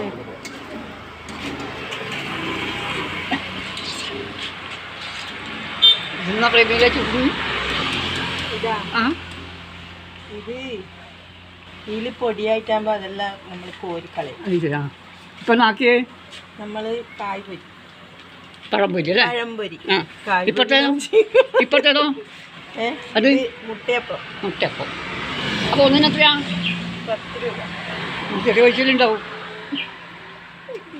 ശരി പ്രേമിയിലെ ചുരുങ്ങി ആ? ഇത് ഇതിൽ പൊടിയായിട്ടാകുമ്പോൾ അതെല്ലാം നമ്മൾ കോരിക്കളയും. ഇപ്പൊ നാക്കിയേ? നമ്മൾ കായ് പൊരി പഴംപൊരി അല്ലേ? പഴംപൊരി. ആ. കായ് ഏ? അത്? മുട്ടയപ്പം. മുട്ടയപ്പം. അപ്പോൾ ഒന്നിനെത്രയാ പത്ത് രൂപ. ചെറിയ വയസ്സിലുണ്ടാവും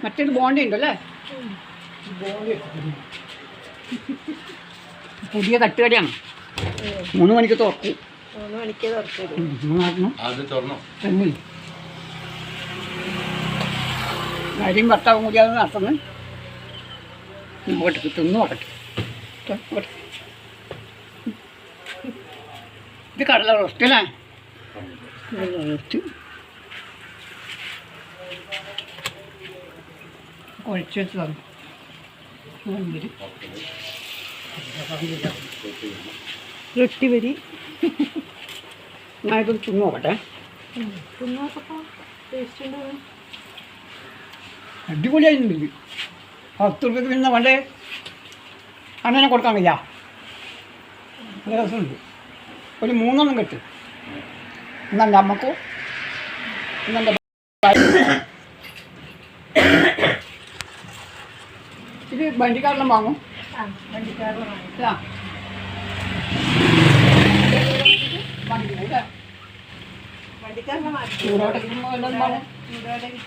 മറ്റേത് ബോണ്ടി ഉണ്ടല്ലേ പുതിയ തട്ടുകടയാണ്. മൂന്ന് മണിക്ക് തുറക്കും. മൂന്ന് മണിക്ക് ഭാര്യയും ഭർത്താവും കൂടി അത് നടത്തുന്നത് ഇങ്ങോട്ട് തിന്നു നോക്കട്ടെ. ഇത് കടല റോസ്റ്റ്. അല്ലേ വെച്ച് തന്നു റൊട്ടി വരി ഞാനിത് തിന്നു നോക്കട്ടെ അടിപൊളിയായിട്ടുണ്ട്. പത്ത് റുപ്യക്ക് പിന്നെ വേണ്ടേ? അങ്ങനെ കൊടുക്കാൻ കഴിയാ നല്ല രസമുണ്ട്. ഒരു മൂന്നെണ്ണം കിട്ടും. എന്നാൽ നമുക്ക് ഇന്നെന്റെ ഇത് വണ്ടിക്കാരെല്ലാം വാങ്ങും ആ വണ്ടിക്കാരനാണ് ഇതാ. വണ്ടി അല്ലേ? വണ്ടിക്കാരനെ മാറ്റി ചൂടോടെ ഇരിക്കുമ്പോൾ വല്ലതും വാങ്ങും. ചൂടോടെ ആ. കിട്ടുന്ന വാങ്ങും.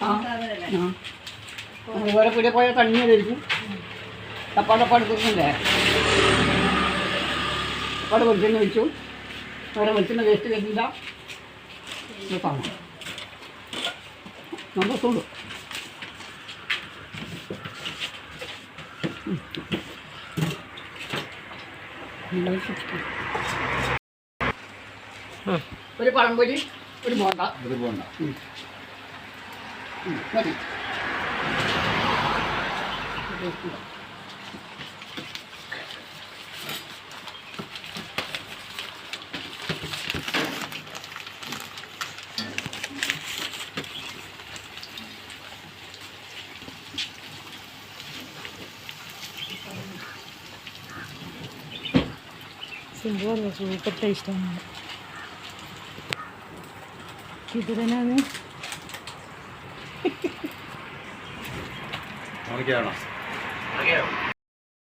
ആ. അതുപോലെ പുതിയ പോയ തണ്ണിയായിരിക്കും തപ്പാടപ്പാട് തീർന്നില്ലേ തപ്പാട് വെളിച്ചെണ്ണ വെച്ചു വേറെ വെളിച്ചെണ്ണ വേസ്റ്റ് വരുന്നില്ല നമ്മൾ കാണാം. ചൂട്. ഒരു പഴംപൊരി ഒരു ബോണ്ട. പോകണ്ട ഉം, മതി. പറഞ്ഞു സൂപ്പർ ടേസ്റ്റാണ് ഇതിനാണ് നോക്കിയാണോ